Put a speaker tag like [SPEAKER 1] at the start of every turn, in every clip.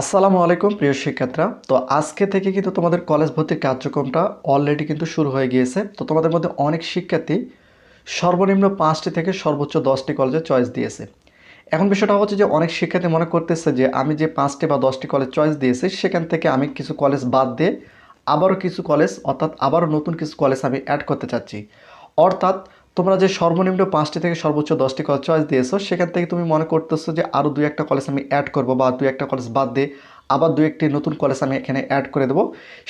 [SPEAKER 1] আসসালামু আলাইকুম, প্রিয় শিক্ষার্থীরা। তো আজকে থেকে কিন্তু তোমাদের কলেজ ভর্তির কার্যক্রমটা অলরেডি কিন্তু শুরু হয়ে গিয়েছে। তো তোমাদের মধ্যে অনেক শিক্ষার্থী সর্বনিম্ন পাঁচটি থেকে সর্বোচ্চ দশটি কলেজে চয়েস দিয়েছে। এখন বিষয়টা হচ্ছে যে অনেক শিক্ষার্থী মনে করতেছে যে আমি যে পাঁচটি বা দশটি কলেজ চয়েস দিয়েছি, সেখান থেকে আমি কিছু কলেজ বাদ দিয়ে আবারও কিছু কলেজ অর্থাৎ আবারও নতুন কিছু কলেজ আমি অ্যাড করতে চাচ্ছি। অর্থাৎ তোমরা যে সর্বনিম্ন পাঁচটি থেকে সর্বোচ্চ দশটি কলেজ চয়েস দিয়েছ, সেখান থেকে তুমি মনে করতেছো যে আরও দু একটা কলেজ আমি অ্যাড করব বা দু একটা কলেজ বাদ দিয়ে আবার দু একটি নতুন কলেজ আমি এখানে অ্যাড করে দেবো।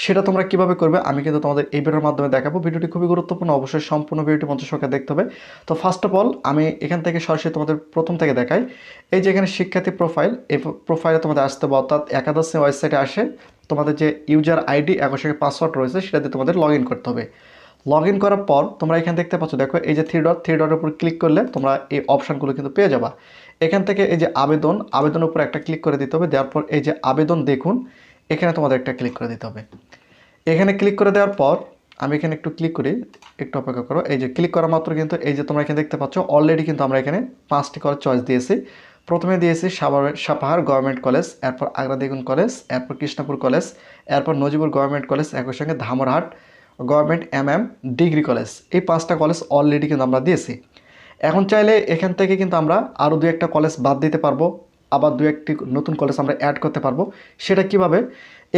[SPEAKER 1] সেটা তোমরা কীভাবে করবে আমি কিন্তু তোমাদের এই ভিডিওর মাধ্যমে দেখাবো। ভিডিওটি খুবই গুরুত্বপূর্ণ, অবশ্যই সম্পূর্ণ ভিডিওটি মঞ্চ সরকার দেখতে হবে। তো ফার্স্ট অফ অল আমি এখান থেকে সরাসরি তোমাদের প্রথম থেকে দেখাই। এই যে এখানে শিক্ষার্থী প্রোফাইল এই প্রোফাইলে তোমাদের আসতে হবে, অর্থাৎ একাদশ ওয়েবসাইটে আসে তোমাদের যে ইউজার আইডি একশো পাসওয়ার্ড রয়েছে, সেটা দিয়ে তোমাদের লগ করতে হবে। লগ ইন করার পর তোমরা এখানে দেখতে পাচ্ছ, দেখো এই যে থ্রি ডট থ্রি ডটের উপর ক্লিক করলে তোমরা এই অপশানগুলো কিন্তু পেয়ে যাবা। এখান থেকে এই যে আবেদন, আবেদনের উপর একটা ক্লিক করে দিতে হবে, দেওয়ার পর এই যে আবেদন দেখুন, এখানে তোমাদের একটা ক্লিক করে দিতে হবে। এখানে ক্লিক করে দেওয়ার পর আমি এখানে একটু ক্লিক করি, একটু অপেক্ষা করো, এই যে ক্লিক করা মাত্র কিন্তু এই যে তোমরা এখানে দেখতে পাচ্ছ অলরেডি কিন্তু আমরা এখানে পাঁচটি কলেজ চয়েস দিয়েছি। প্রথমে দিয়েছি সাভার, সাপাহার গভর্নমেন্ট কলেজ এরপর আগ্রা দেগুন কলেজ এরপর কৃষ্ণপুর কলেজ এরপর নজিবুর গভর্নমেন্ট কলেজ একই সঙ্গে Dhamoirhat government M M degree college. এই পাঁচটা কলেজ অলরেডি কিন্তু আমরা দিয়েছি। এখন চাইলে এখান থেকে কিন্তু আমরা আরও দু একটা কলেজ বাদ দিতে পারব, আবার দু একটি নতুন কলেজ আমরা অ্যাড করতে পারব। সেটা কীভাবে?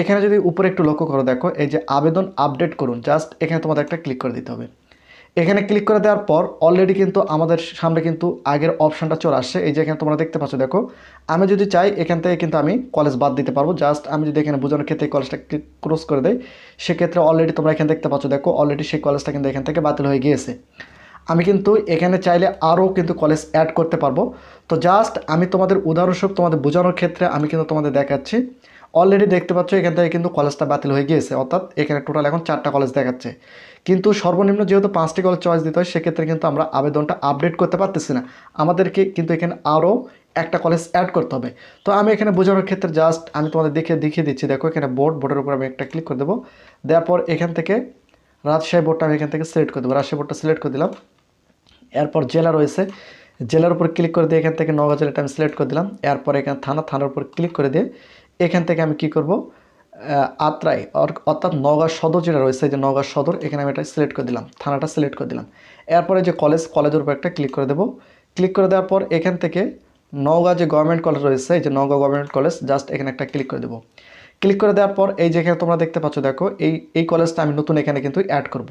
[SPEAKER 1] এখানে যদি উপরে একটু লক্ষ্য করো দেখো, এই যে আবেদন আপডেট করুন জাস্ট এখানে তোমাদের একটা ক্লিক করে দিতে হবে। এখানে ক্লিক করে দেওয়ার পর অলরেডি কিন্তু আমাদের সামনে কিন্তু আগের অপশানটা চলে আসছে। এই যে এখানে তোমরা দেখতে পাচ্ছ, দেখো, আমি যদি চাই এখান থেকে কিন্তু আমি কলেজ বাদ দিতে পারব। জাস্ট আমি যদি এখানে বোঝানোর ক্ষেত্রে কলেজটা ক্রস করে দেয় সেক্ষেত্রে অলরেডি তোমরা এখানে দেখতে পাচ্ছ, দেখো অলরেডি সেই কলেজটা কিন্তু এখান থেকে বাতিল হয়ে গিয়েছে। আমি কিন্তু এখানে চাইলে আরও কিন্তু কলেজ অ্যাড করতে পারব। তো জাস্ট আমি তোমাদের উদাহরণস্বরূপ তোমাদের বোঝানোর ক্ষেত্রে আমি কিন্তু তোমাদের দেখাচ্ছি। অলরেডি দেখতে পাচ্ছ, এখান থেকে কিন্তু কলেজটা বাতিল হয়ে গিয়েছে। অর্থাৎ এখানে টোটাল এখন চারটা কলেজ দেখাচ্ছে। কিন্তু সর্বনিম্ন যেহেতু পাঁচটি কলেজ চয়েস দিতে হয়, সেক্ষেত্রে কিন্তু আমরা আবেদনটা আপডেট করতে পারতেছি না। আমাদেরকে কিন্তু এখানে আরও একটা কলেজ অ্যাড করতে হবে। তো আমি এখানে বোঝানোর ক্ষেত্রে জাস্ট আমি তোমাদের দেখে দেখিয়ে দিচ্ছি। দেখো, এখানে বোর্ড বোর্ডের উপর আমি একটা ক্লিক করে দেবো। দেওয়ার পর এখান থেকে রাজশাহী বোর্ডটা আমি এখান থেকে সিলেক্ট করে দেবো। রাজশাহী বোর্ডটা সিলেক্ট করে দিলাম। এরপর জেলা রয়েছে। জেলার উপর ক্লিক করে দিয়ে এখান থেকে নগা জেলাটা আমি সিলেক্ট করে দিলাম। এরপর এখানে থানা, থানার উপর ক্লিক করে দিয়ে এখান থেকে আমি কি করব? আত্রাই অর্থাৎ নগা সদর যেটা রয়েছে যে নগা সদর, এখানে আমি এটা সিলেক্ট করে দিলাম, থানাটা সিলেক্ট করে দিলাম। এরপরে যে কলেজ কলেজের উপর একটা ক্লিক করে দেবো। ক্লিক করে দেওয়ার পর এখান থেকে নওগাঁ যে গভর্নমেন্ট কলেজ রয়েছে, এই যে নওগাঁ গভর্নমেন্ট কলেজ জাস্ট এখানে একটা ক্লিক করে দেবো। ক্লিক করে দেওয়ার পর এই যেখানে তোমরা দেখতে পাচ্ছ, দেখো, এই এই কলেজটা আমি নতুন এখানে কিন্তু অ্যাড করব।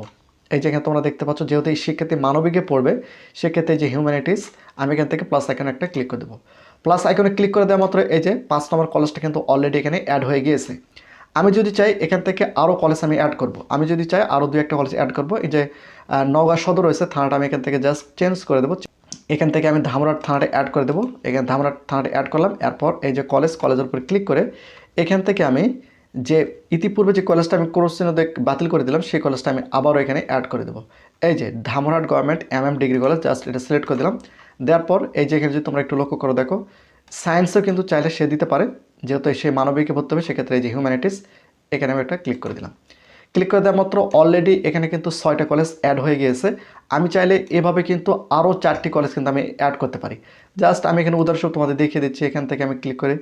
[SPEAKER 1] এই যেখানে তোমরা দেখতে পাচ্ছ, যেহেতু এই শিক্ষার্থী মানবিকে পড়বে, সেক্ষেত্রে যে হিউম্যানিটিস আমি এখান থেকে প্লাস আইকনে একটা ক্লিক করে দেবো। প্লাস আইকনে ক্লিক করে দেওয়া মাত্র এই যে পাঁচ নম্বর কলেজটা কিন্তু অলরেডি এখানে অ্যাড হয়ে গিয়েছে। আমি যদি চাই এখান থেকে আরও কলেজ আমি অ্যাড করব। আমি যদি চাই আরও দু একটা কলেজ অ্যাড করব। এই যে নওগাঁ সদর রয়েছে, থানাটা আমি এখান থেকে জাস্ট চেঞ্জ করে দেবো। এখান থেকে আমি ধামরাট থানাটা অ্যাড করে দেবো। এখানে ধামরাট থানাটা অ্যাড করলাম। এরপর এই যে কলেজ কলেজের উপর ক্লিক করে এখান থেকে আমি যে ইতিপূর্বে যে কলেজটা আমি কোর্সিনো বাতিল করে দিলাম, সেই কলেজটা আমি আবারও এখানে অ্যাড করে দেবো। এই যে Dhamoirhat government M M degree college just এটা সিলেক্ট করে দিলাম। দেওয়ার পর এই যে এখানে যদি তোমরা একটু লক্ষ্য করো, দেখো সায়েন্সও কিন্তু চাইলে সে দিতে পারে। যেহেতু সে মানবিকে ভর্তি হবে, সেক্ষেত্রে এই যে হিউম্যানিটিস এখানে আমি একটা ক্লিক করে দিলাম। ক্লিক করে দেওয়া মাত্র অলরেডি এখানে কিন্তু ছয়টা কলেজ অ্যাড হয়ে গিয়েছে। আমি চাইলে এভাবে কিন্তু আরও চারটি কলেজ কিন্তু আমি অ্যাড করতে পারি। জাস্ট আমি এখানে উদাহরণস্বরূপ তোমাদের দেখিয়ে দিচ্ছি, এখান থেকে আমি ক্লিক করে,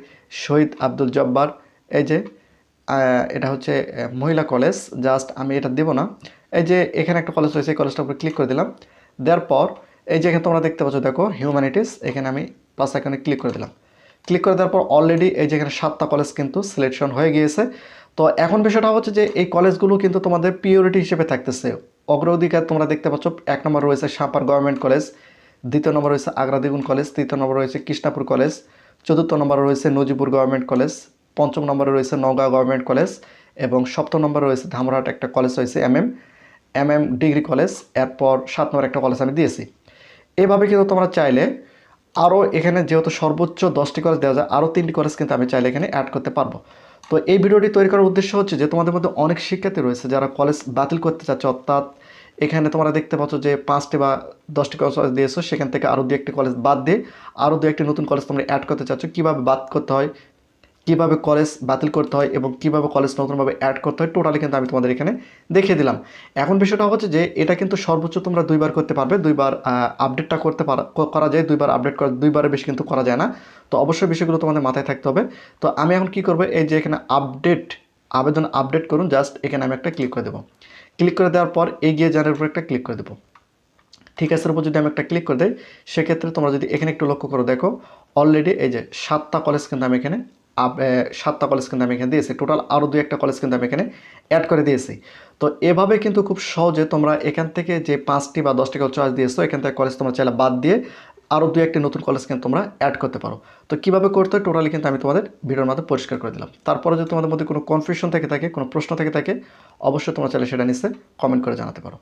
[SPEAKER 1] শহীদ আব্দুল জব্বার। এই যে এটা হচ্ছে মহিলা কলেজ জাস্ট আমি এটা দেবো না। এই যে, এখানে একটা কলেজ রয়েছে, এই কলেজটার উপরে ক্লিক করে দিলাম। দেওয়ার পর, এই যে এখানে তোমরা দেখতে পাচ্ছ, দেখো হিউম্যানিটিস এখানে আমি প্লাস এখানে ক্লিক করে দিলাম। ক্লিক করে দেওয়ার পর অলরেডি এই যে এখানে সাতটা কলেজ কিন্তু সিলেকশন হয়ে গিয়েছে। তো এখন বিষয়টা হচ্ছে যে এই কলেজগুলো কিন্তু তোমাদের পিওরিটি হিসেবে থাকতেছে। অগ্রাধিকার তোমরা দেখতে পাচ্ছ, এক নম্বর রয়েছে সাপার গভর্নমেন্ট কলেজ দ্বিতীয় নম্বর রয়েছে আগ্রা দ্বিগুণ কলেজ তৃতীয় নম্বর রয়েছে কৃষ্ণাপুর কলেজ চতুর্থ নম্বর রয়েছে নজিপুর গভর্নমেন্ট কলেজ পঞ্চম নম্বরে রয়েছে নগাঁও গভর্নমেন্ট কলেজ এবং সপ্তম নম্বরে রয়েছে ধামরাট একটা কলেজ রয়েছে M M M M degree college এরপর সাত নম্বর একটা কলেজ আমি দিয়েছি। এভাবে কিন্তু তোমরা চাইলে আরও এখানে যেহেতু সর্বোচ্চ দশটি কলেজ দেওয়া যায় আরও তিনটি কলেজ কিন্তু আমি চাইলে এখানে অ্যাড করতে পারব। তো এই ভিডিওটি তৈরি করার উদ্দেশ্য হচ্ছে যে, তোমাদের মধ্যে অনেক শিক্ষার্থী রয়েছে যারা কলেজ বাতিল করতে চাচ্ছে, অর্থাৎ এখানে তোমরা দেখতে পাচ্ছ যে পাঁচটি বা দশটি কলেজ দিয়েছ, সেখান থেকে আরও দু একটি কলেজ বাদ দিয়ে আরও দু একটি নতুন কলেজ তোমরা অ্যাড করতে চাচ্ছ। কীভাবে বাদ করতে হয় কীভাবে কলেজ বাতিল করতে হয় এবং কীভাবে কলেজ নতুনভাবে অ্যাড করতে হয় টোটালি কিন্তু আমি তোমাদের এখানে দেখিয়ে দিলাম। এখন বিষয়টা হচ্ছে যে, এটা কিন্তু সর্বোচ্চ তোমরা দুইবার করতে পারবে, দুইবার আপডেটটা করতে করা যায়, দুইবার আপডেট করা, দুইবারের বেশি কিন্তু করা যায় না। তো অবশ্যই বিষয়গুলো তোমাদের মাথায় থাকতে হবে। তো আমি এখন কি করব, এই যে এখানে আপডেট আবেদন আপডেট করুন জাস্ট এখানে আমি একটা ক্লিক করে দেবো। ক্লিক করে দেওয়ার পর এগিয়ে যাওয়ার উপর একটা ক্লিক করে দেবো। ঠিক আছে উপর যদি আমি একটা ক্লিক করে দেয় সেক্ষেত্রে তোমরা যদি এখানে একটু লক্ষ্য করো, দেখো অলরেডি এই যে সাতটা কলেজ কিন্তু আমি এখানে সাতটা কলেজ কিন্তু আমি এখানে দিয়েছি। টোটাল আরও দুই একটা কলেজ কিন্তু আমি এখানে অ্যাড করে দিয়েছি। তো এভাবে কিন্তু খুব সহজে তোমরা এখান থেকে যে পাঁচটি বা দশটি চয়েস দিয়েছ, এখান থেকে কলেজ তোমরা চাইলে বাদ দিয়ে আরও দু একটি নতুন কলেজ কিন্তু তোমরা অ্যাড করতে পারো। তো কীভাবে করতে টোটালি কিন্তু আমি তোমাদের ভিডিওর মধ্যে পরিষ্কার করে দিলাম। তারপরে যদি তোমাদের মধ্যে কোনো কনফিউশন থেকে থাকে, কোনো প্রশ্ন থেকে থাকে, অবশ্যই তোমরা চাইলে সেটা নিচে কমেন্ট করে জানাতে পারো।